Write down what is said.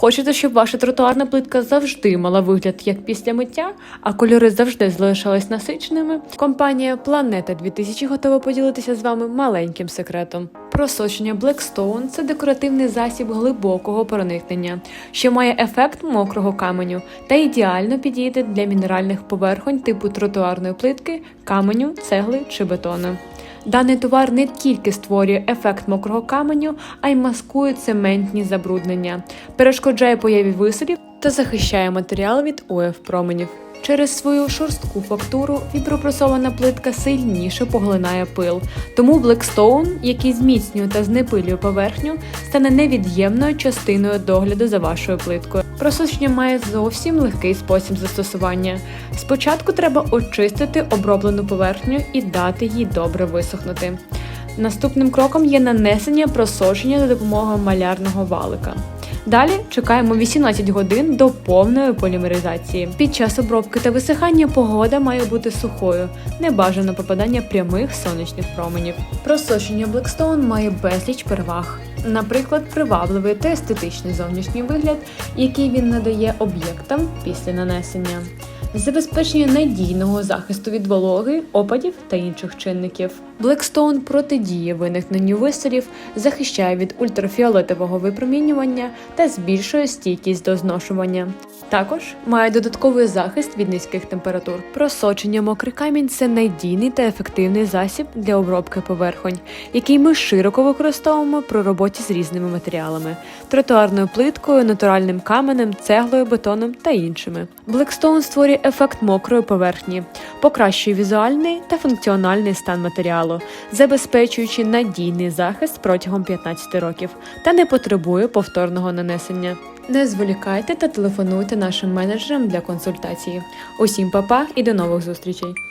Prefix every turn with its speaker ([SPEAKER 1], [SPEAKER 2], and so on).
[SPEAKER 1] Хочете, щоб ваша тротуарна плитка завжди мала вигляд як після миття, а кольори завжди залишались насиченими? Компанія Планета 2000 готова поділитися з вами маленьким секретом. Просочення Blackstone – це декоративний засіб глибокого проникнення, що має ефект мокрого каменю та ідеально підійде для мінеральних поверхонь типу тротуарної плитки, каменю, цегли чи бетону. Даний товар не тільки створює ефект мокрого каменю, а й маскує цементні забруднення, перешкоджає появі висипів та захищає матеріал від УФ променів. Через свою шорстку фактуру вібропресована плитка сильніше поглинає пил, тому Blackstone, який зміцнює та знепилює поверхню, стане невід'ємною частиною догляду за вашою плиткою. Просочення має зовсім легкий спосіб застосування. Спочатку треба очистити оброблену поверхню і дати їй добре висохнути. Наступним кроком є нанесення просочення за допомогою малярного валика. Далі чекаємо 18 годин до повної полімеризації. Під час обробки та висихання погода має бути сухою, не бажано попадання прямих сонячних променів. Просочення Blackstone має безліч переваг. Наприклад, привабливий та естетичний зовнішній вигляд, який він надає об'єктам після нанесення. Забезпечення надійного захисту від вологи, опадів та інших чинників. Blackstone протидіє виникненню висорів, захищає від ультрафіолетового випромінювання та збільшує стійкість до зношування. Також має додатковий захист від низьких температур. Просочення мокрий камінь це надійний та ефективний засіб для обробки поверхонь, який ми широко використовуємо при роботі з різними матеріалами: тротуарною плиткою, натуральним каменем, цеглою, бетоном та іншими. Blackstone створює ефект мокрої поверхні, покращує візуальний та функціональний стан матеріалу, забезпечуючи надійний захист протягом 15 років та не потребує повторного нанесення. Не зволікайте та телефонуйте нашим менеджерам для консультації. Усім па-па і до нових зустрічей!